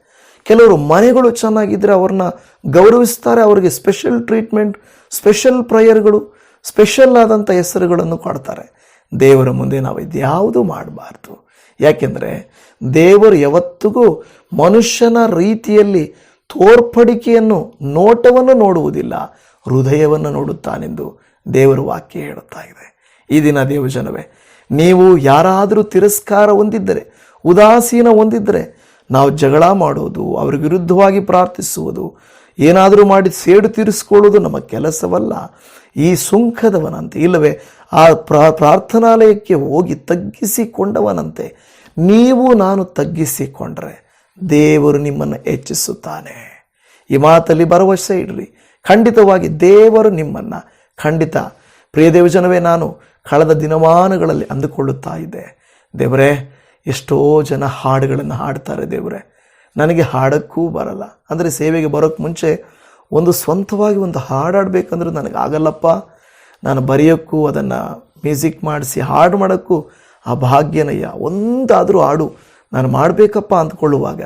ಕೆಲವರು ಮನೆಗಳು ಚೆನ್ನಾಗಿದ್ದರೆ ಅವ್ರನ್ನ ಗೌರವಿಸ್ತಾರೆ, ಅವರಿಗೆ ಸ್ಪೆಷಲ್ ಟ್ರೀಟ್ಮೆಂಟ್ ಸ್ಪೆಷಲ್ ಪ್ರೇಯರ್ಗಳು ಸ್ಪೆಷಲ್ ಆದಂಥ ಹೆಸರುಗಳನ್ನು ಕೊಡ್ತಾರೆ. ದೇವರ ಮುಂದೆ ನಾವು ಇದ್ಯಾವುದೂ ಮಾಡಬಾರ್ದು. ಯಾಕೆಂದರೆ ದೇವರು ಯಾವತ್ತಿಗೂ ಮನುಷ್ಯನ ರೀತಿಯಲ್ಲಿ ತೋರ್ಪಡಿಕೆಯನ್ನು, ನೋಟವನ್ನು ನೋಡುವುದಿಲ್ಲ, ಹೃದಯವನ್ನು ನೋಡುತ್ತಾನೆಂದು ದೇವರ ವಾಕ್ಯ ಹೇಳುತ್ತಾ ಇದೆ. ಈ ದಿನ ದೇವಜನವೇ, ನೀವು ಯಾರಾದರೂ ತಿರಸ್ಕಾರ ಹೊಂದಿದ್ದರೆ, ಉದಾಸೀನ ಹೊಂದಿದ್ದರೆ, ನಾವು ಜಗಳ ಮಾಡೋದು, ಅವ್ರ ವಿರುದ್ಧವಾಗಿ ಪ್ರಾರ್ಥಿಸುವುದು, ಏನಾದರೂ ಮಾಡಿ ಸೇಡು ತೀರಿಸಿಕೊಳ್ಳುವುದು ನಮ್ಮ ಕೆಲಸವಲ್ಲ. ಈ ಸುಂಕದವನಂತೆ, ಇಲ್ಲವೇ, ಆ ಪ್ರಾರ್ಥನಾಲಯಕ್ಕೆ ಹೋಗಿ ತಗ್ಗಿಸಿಕೊಂಡವನಂತೆ, ನೀವು ನಾನು ತಗ್ಗಿಸಿಕೊಂಡ್ರೆ ದೇವರು ನಿಮ್ಮನ್ನು ಹೆಚ್ಚಿಸುತ್ತಾನೆ. ಈ ಮಾತಲ್ಲಿ ಭರವಸೆ ಇಡ್ರಿ ಖಂಡಿತವಾಗಿ ದೇವರು ನಿಮ್ಮನ್ನು ಖಂಡಿತ ಪ್ರಿಯ ದೇವಜನವೇ ನಾನು ಕಳೆದ ದಿನಮಾನಗಳಲ್ಲಿ ಅಂದುಕೊಳ್ಳುತ್ತಾ ಇದ್ದೆ. ದೇವರೇ, ಎಷ್ಟೋ ಜನ ಹಾಡುಗಳನ್ನು ಹಾಡ್ತಾರೆ ದೇವರೇ. ನನಗೆ ಹಾಡಕ್ಕೂ ಬರಲ್ಲ. ಅಂದರೆ ಸೇವೆಗೆ ಬರೋಕ್ಕೆ ಮುಂಚೆ ಒಂದು ಸ್ವಂತವಾಗಿ ಒಂದು ಹಾಡಾಡಬೇಕಂದ್ರೆ ನನಗೆ ಆಗಲ್ಲಪ್ಪ ನಾನು ಬರೆಯೋಕ್ಕೂ ಅದನ್ನು ಮ್ಯೂಸಿಕ್ ಮಾಡಿಸಿ ಹಾಡು ಮಾಡೋಕ್ಕೂ ಆ ಭಾಗ್ಯನಯ್ಯ. ಒಂದಾದರೂ ಹಾಡು ನಾನು ಮಾಡಬೇಕಪ್ಪ ಅಂದ್ಕೊಳ್ಳುವಾಗ,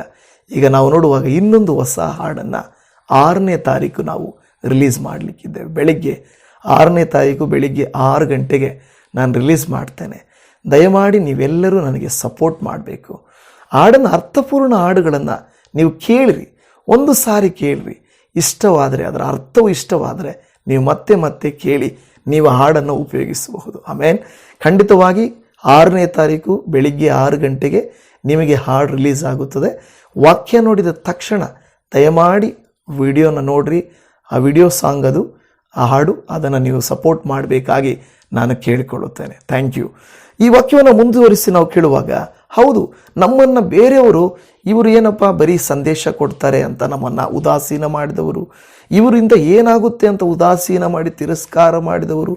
ಈಗ ನಾವು ನೋಡುವಾಗ ಇನ್ನೊಂದು ಹೊಸ ಹಾಡನ್ನು ಆರನೇ ತಾರೀಕು ನಾವು ರಿಲೀಸ್ ಮಾಡಲಿಕ್ಕಿದ್ದೇವೆ. ಬೆಳಿಗ್ಗೆ ಆರನೇ ತಾರೀಕು, ಬೆಳಿಗ್ಗೆ ಆರು ಗಂಟೆಗೆ ನಾನು ರಿಲೀಸ್ ಮಾಡ್ತೇನೆ. ದಯಮಾಡಿ ನೀವೆಲ್ಲರೂ ನನಗೆ ಸಪೋರ್ಟ್ ಮಾಡಬೇಕು. ಹಾಡನ್ನು ಅರ್ಥಪೂರ್ಣ ಹಾಡುಗಳನ್ನು ನೀವು ಕೇಳಿರಿ. ಒಂದು ಸಾರಿ ಕೇಳಿರಿ. ಇಷ್ಟವಾದರೆ, ಅದರ ಅರ್ಥವು ಇಷ್ಟವಾದರೆ ನೀವು ಮತ್ತೆ ಮತ್ತೆ ಕೇಳಿ ನೀವು ಹಾಡನ್ನು ಉಪಯೋಗಿಸಬಹುದು. ಆಮೇಲೆ ಖಂಡಿತವಾಗಿ ಆರನೇ ತಾರೀಕು, ಬೆಳಿಗ್ಗೆ ಆರು ಗಂಟೆಗೆ ನಿಮಗೆ ಹಾಡು ರಿಲೀಸ್ ಆಗುತ್ತದೆ. ವಾಕ್ಯ ನೋಡಿದ ತಕ್ಷಣ ದಯಮಾಡಿ ವಿಡಿಯೋನ ನೋಡ್ರಿ. ಆ ವಿಡಿಯೋ ಸಾಂಗ್ ಅದು, ಆ ಹಾಡು ಅದನ್ನು ನೀವು ಸಪೋರ್ಟ್ ಮಾಡಬೇಕಾಗಿ ನಾನು ಕೇಳಿಕೊಳ್ಳುತ್ತೇನೆ. Thank you. ಈ ವಾಕ್ಯವನ್ನು ಮುಂದುವರಿಸಿ ನಾವು ಕೇಳುವಾಗ, ಹೌದು, ನಮ್ಮನ್ನು ಬೇರೆಯವರು ಇವರು ಏನಪ್ಪ ಬರೀ ಸಂದೇಶ ಕೊಡ್ತಾರೆ ಅಂತ ನಮ್ಮನ್ನು ಉದಾಸೀನ ಮಾಡಿದವರು, ಇವರಿಂದ ಏನಾಗುತ್ತೆ ಅಂತ ಉದಾಸೀನ ಮಾಡಿ ತಿರಸ್ಕಾರ ಮಾಡಿದವರು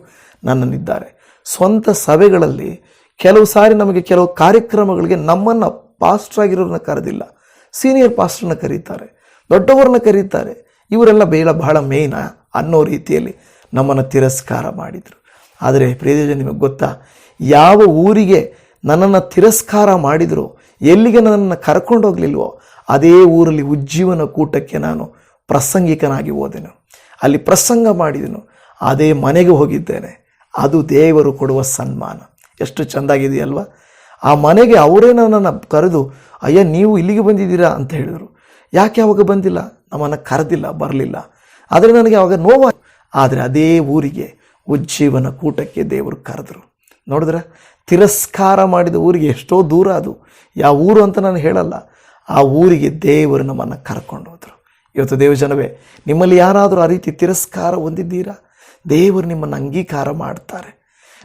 ನನ್ನನ್ನಿದ್ದಾರೆ ಸ್ವಂತ ಸಭೆಗಳಲ್ಲಿ ಕೆಲವು ಸಾರಿ ನಮಗೆ ಕೆಲವು ಕಾರ್ಯಕ್ರಮಗಳಿಗೆ ನಮ್ಮನ್ನು ಪಾಸ್ಟರ್ ಆಗಿರೋರನ್ನ ಕರೆದಿಲ್ಲ. ಸೀನಿಯರ್ ಪಾಸ್ಟ್ರನ್ನ ಕರೀತಾರೆ. ದೊಡ್ಡವರನ್ನ ಕರೀತಾರೆ. ಇವರೆಲ್ಲ ಬೇಡ ಬಹಳ ಮೇಯ್ನ ಅನ್ನೋ ರೀತಿಯಲ್ಲಿ ನಮ್ಮನ್ನು ತಿರಸ್ಕಾರ ಮಾಡಿದರು. ಆದರೆ ಪ್ರಿಯಜ ನಿಮಗೆ ಗೊತ್ತಾ? ಯಾವ ಊರಿಗೆ ನನ್ನನ್ನು ತಿರಸ್ಕಾರ ಮಾಡಿದರೂ, ಎಲ್ಲಿಗೆ ನನ್ನನ್ನು ಕರ್ಕೊಂಡು ಹೋಗಲಿಲ್ವೋ, ಅದೇ ಊರಲ್ಲಿ ಉಜ್ಜೀವನ ಕೂಟಕ್ಕೆ ನಾನು ಪ್ರಸಂಗಿಕನಾಗಿ ಹೋದೆನು. ಅಲ್ಲಿ ಪ್ರಸಂಗ ಮಾಡಿದೆನು. ಅದೇ ಮನೆಗೆ ಹೋಗಿದ್ದೇನೆ. ಅದು ದೇವರು ಕೊಡುವ ಸನ್ಮಾನ. ಎಷ್ಟು ಚೆಂದಾಗಿದೆಯಲ್ವಾ? ಆ ಮನೆಗೆ ಅವರೇ ನನ್ನನ್ನು ಕರೆದು, ಅಯ್ಯ, ನೀವು ಇಲ್ಲಿಗೆ ಬಂದಿದ್ದೀರಾ? ಅಂತ ಹೇಳಿದರು. ಯಾಕೆ ಅವಾಗ ಬಂದಿಲ್ಲ? ನಮ್ಮನ್ನು ಕರೆದಿಲ್ಲ, ಬರಲಿಲ್ಲ. ಆದರೆ ನನಗೆ ಅವಾಗ ನೋವ ಆದರೆ ಅದೇ ಊರಿಗೆ ಉಜ್ಜೀವನ ಕೂಟಕ್ಕೆ ದೇವರು ಕರೆದರು. ನೋಡಿದ್ರೆ ತಿರಸ್ಕಾರ ಮಾಡಿದ ಊರಿಗೆ ಎಷ್ಟೋ ದೂರ ಅದು. ಯಾವ ಊರು ಅಂತ ನಾನು ಹೇಳಲ್ಲ. ಆ ಊರಿಗೆ ದೇವರು ನಮ್ಮನ್ನು ಕರ್ಕೊಂಡು ಹೋದರು. ಇವತ್ತು ದೇವಜನವೇ ನಿಮ್ಮಲ್ಲಿ ಯಾರಾದರೂ ಆ ರೀತಿ ತಿರಸ್ಕಾರ ಹೊಂದಿದ್ದೀರಾ? ದೇವರು ನಿಮ್ಮನ್ನು ಅಂಗೀಕಾರ ಮಾಡ್ತಾರೆ.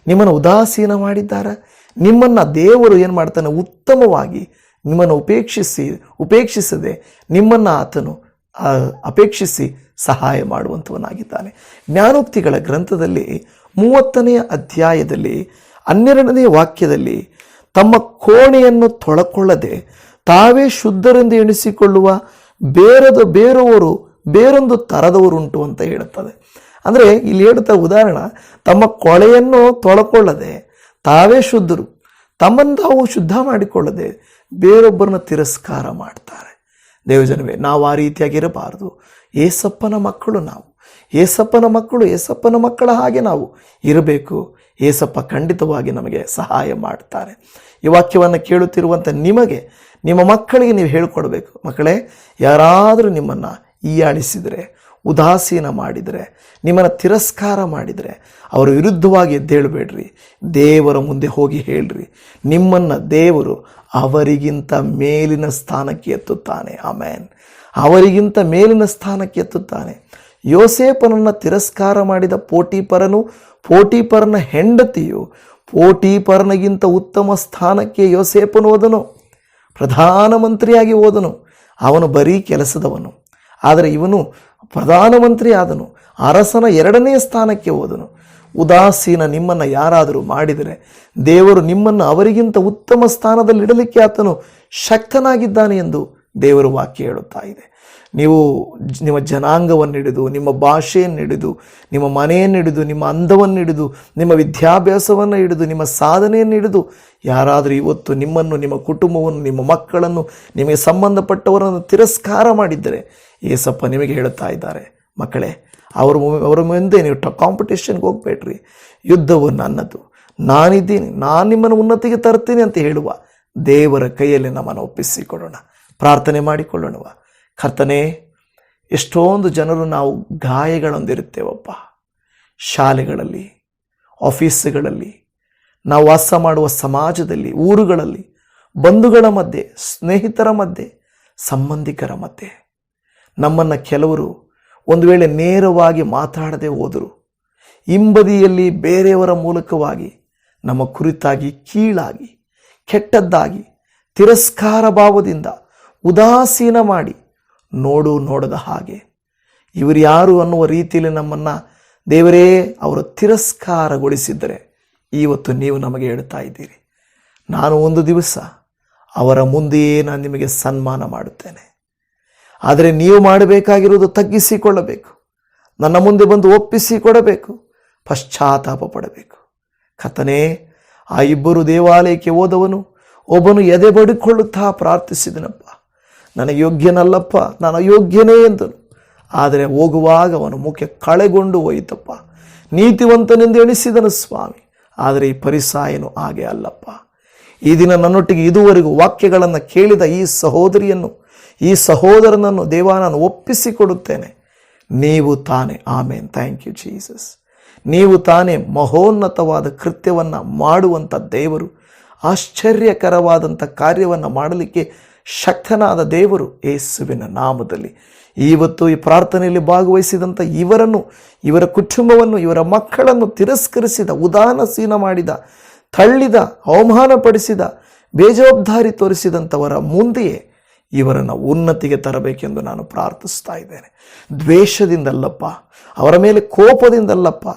ನಿಮ್ಮನ್ನು ಉದಾಸೀನ ಮಾಡಿದ್ದಾರೆ? ನಿಮ್ಮನ್ನು ದೇವರು ಏನು ಮಾಡ್ತಾನೆ? ಉತ್ತಮವಾಗಿ ನಿಮ್ಮನ್ನು ಉಪೇಕ್ಷಿಸಿ, ಉಪೇಕ್ಷಿಸದೆ ನಿಮ್ಮನ್ನು ಆತನು ಅಪೇಕ್ಷಿಸಿ ಸಹಾಯ ಮಾಡುವಂಥವನಾಗಿದ್ದಾನೆ. ಜ್ಞಾನೋಕ್ತಿಗಳ ಗ್ರಂಥದಲ್ಲಿ ಮೂವತ್ತನೆಯ ಅಧ್ಯಾಯದಲ್ಲಿ, ಹನ್ನೆರಡನೇ ವಾಕ್ಯದಲ್ಲಿ ತಮ್ಮ ಕೋಣೆಯನ್ನು ತೊಳಕೊಳ್ಳದೆ ತಾವೇ ಶುದ್ಧರೆಂದು ಎಣಿಸಿಕೊಳ್ಳುವ ಬೇರದ ಬೇರೆಯವರು ಬೇರೊಂದು ತರದವರುಂಟು ಅಂತ ಹೇಳುತ್ತದೆ. ಅಂದರೆ ಇಲ್ಲಿ ಹೇಳುತ್ತಾ ಉದಾಹರಣೆ, ತಮ್ಮ ಕೊಳೆಯನ್ನು ತೊಳಕೊಳ್ಳದೆ ತಾವೇ ಶುದ್ಧರು. ತಮ್ಮನ್ನು ತಾವು ಶುದ್ಧ ಮಾಡಿಕೊಳ್ಳದೆ ಬೇರೊಬ್ಬರನ್ನ ತಿರಸ್ಕಾರ ಮಾಡ್ತಾರೆ. ದೇವಜನವೇ, ನಾವು ಆ ರೀತಿಯಾಗಿರಬಾರದು ಏಸಪ್ಪನ ಮಕ್ಕಳು ನಾವು. ಏಸಪ್ಪನ ಮಕ್ಕಳು ಏಸಪ್ಪನ ಮಕ್ಕಳ ಹಾಗೆ ನಾವು ಇರಬೇಕು. ಏಸಪ್ಪ ಖಂಡಿತವಾಗಿ ನಮಗೆ ಸಹಾಯ ಮಾಡ್ತಾರೆ. ಈ ವಾಕ್ಯವನ್ನು ಕೇಳುತ್ತಿರುವಂಥ ನಿಮಗೆ, ನಿಮ್ಮ ಮಕ್ಕಳಿಗೆ ನೀವು ಹೇಳಿಕೊಡ್ಬೇಕು. ಮಕ್ಕಳೇ, ಯಾರಾದರೂ ನಿಮ್ಮನ್ನು ಈಯಾಳಿಸಿದರೆ ಉದಾಸೀನ ಮಾಡಿದರೆ, ನಿಮ್ಮನ್ನು ತಿರಸ್ಕಾರ ಮಾಡಿದರೆ, ಅವರ ವಿರುದ್ಧವಾಗಿ ಎದ್ದೇಳಬೇಡ್ರಿ. ದೇವರ ಮುಂದೆ ಹೋಗಿ ಹೇಳ್ರಿ. ನಿಮ್ಮನ್ನು ದೇವರು ಅವರಿಗಿಂತ ಮೇಲಿನ ಸ್ಥಾನಕ್ಕೆ ಎತ್ತುತ್ತಾನೆ. ಆಮೇನ್. ಅವರಿಗಿಂತ ಮೇಲಿನ ಸ್ಥಾನಕ್ಕೆ ಎತ್ತುತ್ತಾನೆ. ಯೋಸೇಪನನ್ನು ತಿರಸ್ಕಾರ ಮಾಡಿದ ಪೋಟಿಪರನು ಪೋಟಿಪರನ ಹೆಂಡತಿಯು ಪೋಟಿಪರನಿಗಿಂತ ಉತ್ತಮ ಸ್ಥಾನಕ್ಕೆ ಯೋಸೇಪನು ಓದನು ಪ್ರಧಾನಮಂತ್ರಿಯಾಗಿ ಓದನು ಅವನು ಬರೀ ಕೆಲಸದವನು. ಆದರೆ ಇವನು ಪ್ರಧಾನಮಂತ್ರಿ ಆದನು. ಅರಸನ ಎರಡನೇ ಸ್ಥಾನಕ್ಕೆ ಹೋದನು. ಉದಾಸೀನ ನಿಮ್ಮನ್ನು ಯಾರಾದರೂ ಮಾಡಿದರೆ ದೇವರು ನಿಮ್ಮನ್ನು ಅವರಿಗಿಂತ ಉತ್ತಮ ಸ್ಥಾನದಲ್ಲಿಡಲಿಕ್ಕೆ ಆತನು ಶಕ್ತನಾಗಿದ್ದಾನೆ ಎಂದು ದೇವರ ವಾಕ್ಯ ಹೇಳುತ್ತಾ ಇದೆ. ನೀವು ನಿಮ್ಮ ಜನಾಂಗವನ್ನು ಹಿಡಿದು, ನಿಮ್ಮ ಭಾಷೆಯನ್ನು ಹಿಡಿದು, ನಿಮ್ಮ ಮನೆಯನ್ನು ಹಿಡಿದು, ನಿಮ್ಮ ಅಂದವನ್ನು ಹಿಡಿದು, ನಿಮ್ಮ ವಿದ್ಯಾಭ್ಯಾಸವನ್ನು ಹಿಡಿದು, ನಿಮ್ಮ ಸಾಧನೆಯನ್ನು ಹಿಡಿದು, ಯಾರಾದರೂ ಇವತ್ತು ನಿಮ್ಮನ್ನು, ನಿಮ್ಮ ಕುಟುಂಬವನ್ನು, ನಿಮ್ಮ ಮಕ್ಕಳನ್ನು, ನಿಮಗೆ ಸಂಬಂಧಪಟ್ಟವರನ್ನು ತಿರಸ್ಕಾರ ಮಾಡಿದ್ದರೆ ಏಸಪ್ಪ ನಿಮಗೆ ಹೇಳುತ್ತಾ ಇದ್ದಾರೆ, ಮಕ್ಕಳೇ, ಅವರ ಅವರ ಮುಂದೆ ನೀವು ಟ ಕಾಂಪಿಟೇಷನ್ಗೆ ಹೋಗ್ಬೇಡ್ರಿ. ಯುದ್ಧವು ನನ್ನದು. ನಾನಿದ್ದೀನಿ, ನಾನು ನಿಮ್ಮನ್ನು ಉನ್ನತಿಗೆ ತರ್ತೀನಿ ಅಂತ ಹೇಳುವ ದೇವರ ಕೈಯಲ್ಲಿ ನಮ್ಮನ್ನು ಒಪ್ಪಿಸಿಕೊಡೋಣ. ಪ್ರಾರ್ಥನೆ ಮಾಡಿಕೊಳ್ಳೋಣವ ಕರ್ತನೆ, ಎಷ್ಟೊಂದು ಜನರು ನಾವು ಗಾಯಗಳೊಂದಿರುತ್ತೇವಪ್ಪ. ಶಾಲೆಗಳಲ್ಲಿ, ಆಫೀಸ್ಗಳಲ್ಲಿ, ನಾವು ವಾಸ ಮಾಡುವ ಸಮಾಜದಲ್ಲಿ, ಊರುಗಳಲ್ಲಿ, ಬಂಧುಗಳ ಮಧ್ಯೆ, ಸ್ನೇಹಿತರ ಮಧ್ಯೆ, ಸಂಬಂಧಿಕರ ಮಧ್ಯೆ. ನಮ್ಮನ್ನು ಕೆಲವರು ಒಂದು ವೇಳೆ ನೇರವಾಗಿ ಮಾತಾಡದೆ ಹೋದರು, ಹಿಂಬದಿಯಲ್ಲಿ ಬೇರೆಯವರ ಮೂಲಕವಾಗಿ ನಮ್ಮ ಕುರಿತಾಗಿ, ಕೀಳಾಗಿ, ಕೆಟ್ಟದ್ದಾಗಿ, ತಿರಸ್ಕಾರ ಭಾವದಿಂದ ಉದಾಸೀನ ಮಾಡಿ ನೋಡು ನೋಡದ ಹಾಗೆ. ಇವರು ಯಾರು ಅನ್ನುವ ರೀತಿಯಲ್ಲಿ ನಮ್ಮನ್ನು ದೇವರೇ ಅವರು ತಿರಸ್ಕಾರಗೊಳಿಸಿದ್ದರೆ ಇವತ್ತು ನೀವು ನಮಗೆ ಹೇಳ್ತಾ ಇದ್ದೀರಿ. ನಾನು ಒಂದು ದಿವಸ ಅವರ ಮುಂದೆಯೇ ನಾನು ನಿಮಗೆ ಸನ್ಮಾನ ಮಾಡುತ್ತೇನೆ. ಆದರೆ ನೀವು ಮಾಡಬೇಕಾಗಿರುವುದು ತಗ್ಗಿಸಿಕೊಳ್ಳಬೇಕು. ನನ್ನ ಮುಂದೆ ಬಂದು ಒಪ್ಪಿಸಿಕೊಡಬೇಕು. ಪಶ್ಚಾತ್ತಾಪ ಪಡಬೇಕು. ಕಥನೇ ಆ ಇಬ್ಬರು ದೇವಾಲಯಕ್ಕೆ ಹೋದವನು ಒಬ್ಬನು ಎದೆ ಬಡಿಕೊಳ್ಳುತ್ತಾ ಪ್ರಾರ್ಥಿಸಿದನಪ್ಪ. ನನಗೆ ಯೋಗ್ಯನಲ್ಲಪ್ಪ, ನಾನು ಅಯೋಗ್ಯನೇ ಎಂದನು. ಆದರೆ ಹೋಗುವಾಗ ಅವನು ಮುಖ್ಯ ಕಳೆಗೊಂಡು ಹೋಯಿತಪ್ಪ. ನೀತಿವಂತನೆಂದು ಎಣಿಸಿದನು ಸ್ವಾಮಿ. ಆದರೆ ಈ ಪರಿಸಾಯನು ಹಾಗೆ ಅಲ್ಲಪ್ಪ. ಈ ದಿನ ನನ್ನೊಟ್ಟಿಗೆ ಇದುವರೆಗೂ ವಾಕ್ಯಗಳನ್ನು ಕೇಳಿದ ಈ ಸಹೋದರಿಯನ್ನು, ಈ ಸಹೋದರನನ್ನು ದೇವ ನಾನು ಒಪ್ಪಿಸಿಕೊಡುತ್ತೇನೆ. ನೀವು ತಾನೇ, ಆಮೇನ್. Thank you Jesus. ನೀವು ತಾನೇ ಮಹೋನ್ನತವಾದ ಕೃತ್ಯವನ್ನು ಮಾಡುವಂಥ ದೇವರು ಆಶ್ಚರ್ಯಕರವಾದಂಥ ಕಾರ್ಯವನ್ನು ಮಾಡಲಿಕ್ಕೆ ಶಕ್ತನಾದ ದೇವರು ಯೇಸುವಿನ ನಾಮದಲ್ಲಿ. ಇವತ್ತು ಈ ಪ್ರಾರ್ಥನೆಯಲ್ಲಿ ಭಾಗವಹಿಸಿದಂಥ ಇವರನ್ನು, ಇವರ ಕುಟುಂಬವನ್ನು, ಇವರ ಮಕ್ಕಳನ್ನು ತಿರಸ್ಕರಿಸಿದ, ಉದಾನಸೀನ ಮಾಡಿದ, ತಳ್ಳಿದ, ಅವಮಾನಪಡಿಸಿದ, ಬೇಜವಾಬ್ದಾರಿ ತೋರಿಸಿದಂಥವರ ಮುಂದೆಯೇ ಇವರನ್ನು ಉನ್ನತಿಗೆ ತರಬೇಕೆಂದು ನಾನು ಪ್ರಾರ್ಥಿಸ್ತಾ ಇದ್ದೇನೆ. ದ್ವೇಷದಿಂದಲ್ಲಪ್ಪ, ಅವರ ಮೇಲೆ ಕೋಪದಿಂದಲ್ಲಪ್ಪ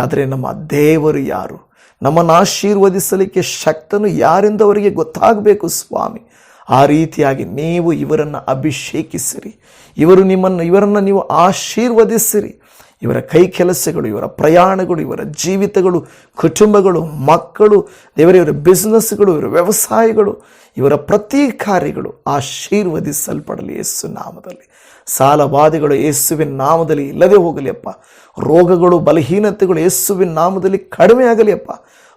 ಆದರೆ ನಮ್ಮ ದೇವರು ಯಾರು? ನಮ್ಮನ್ನು ಆಶೀರ್ವದಿಸಲಿಕ್ಕೆ ಶಕ್ತನು ಯಾರೆಂದು ಅವರಿಗೆ ಗೊತ್ತಾಗಬೇಕು ಸ್ವಾಮಿ. ಆ ರೀತಿಯಾಗಿ ನೀವು ಇವರನ್ನು ಅಭಿಷೇಕಿಸಿರಿ. ಇವರು ನಿಮ್ಮನ್ನು, ಇವರನ್ನು ನೀವು ಆಶೀರ್ವದಿಸಿರಿ. ಇವರ ಕೈ ಕೆಲಸಗಳು, ಇವರ ಪ್ರಯಾಣಗಳು, ಇವರ ಜೀವಿತಗಳು, ಕುಟುಂಬಗಳು, ಮಕ್ಕಳು, ದೇವರ, ಇವರ ಬಿಸ್ನೆಸ್ಗಳು ಇವರ ವ್ಯವಸಾಯಗಳು, ಇವರ ಪ್ರತಿ ಕಾರ್ಯಗಳು ಆಶೀರ್ವದಿಸಲ್ಪಡಲಿ ಯೇಸು ನಾಮದಲ್ಲಿ. ಸಾಲವಾದಿಗಳು ಯೇಸುವಿನ ನಾಮದಲ್ಲಿ ಇಲ್ಲದೆ ಹೋಗಲಿ ಅಪ್ಪ. ರೋಗಗಳು, ಬಲಹೀನತೆಗಳು ಯೇಸುವಿನ ನಾಮದಲ್ಲಿ ಕಡಿಮೆ ಆಗಲಿ ಅಪ್ಪ.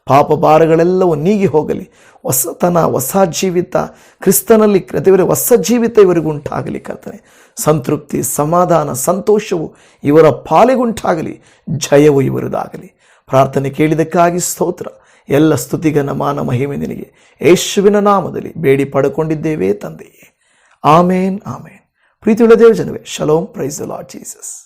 ಪಾಪ ಭಾರಗಳೆಲ್ಲವೂ ನೀಗಿ ಹೋಗಲಿ. ಹೊಸತನ, ಹೊಸ ಜೀವಿತ, ಕ್ರಿಸ್ತನಲ್ಲಿ ದೇವರೇ ಹೊಸ ಜೀವಿತ ಇವರಿಗುಂಟಾಗಲಿ ಕರ್ತನೆ. ಸಂತೃಪ್ತಿ, ಸಮಾಧಾನ, ಸಂತೋಷವು ಇವರ ಪಾಲಿಗುಂಟಾಗಲಿ, ಜಯವು ಇವರದಾಗಲಿ. ಪ್ರಾರ್ಥನೆ ಕೇಳಿದಕ್ಕಾಗಿ ಸ್ತೋತ್ರ. ಎಲ್ಲ ಸ್ತುತಿಗನ ಮಾನ ಮಹಿಮೆ ನಿನಗೆ. ಯೇಸುವಿನ ನಾಮದಲ್ಲಿ ಬೇಡಿ ಪಡ್ಕೊಂಡಿದ್ದೇವೆ ತಂದೆಯೇ. Amen amen. ಪ್ರೀತಿಯುಳ್ಳ ದೇವ ಜನವೇ ಶಲೋಮ್ ಪ್ರೈಸ್ ಲಾರ್ಡ್ ಜೀಸಸ್.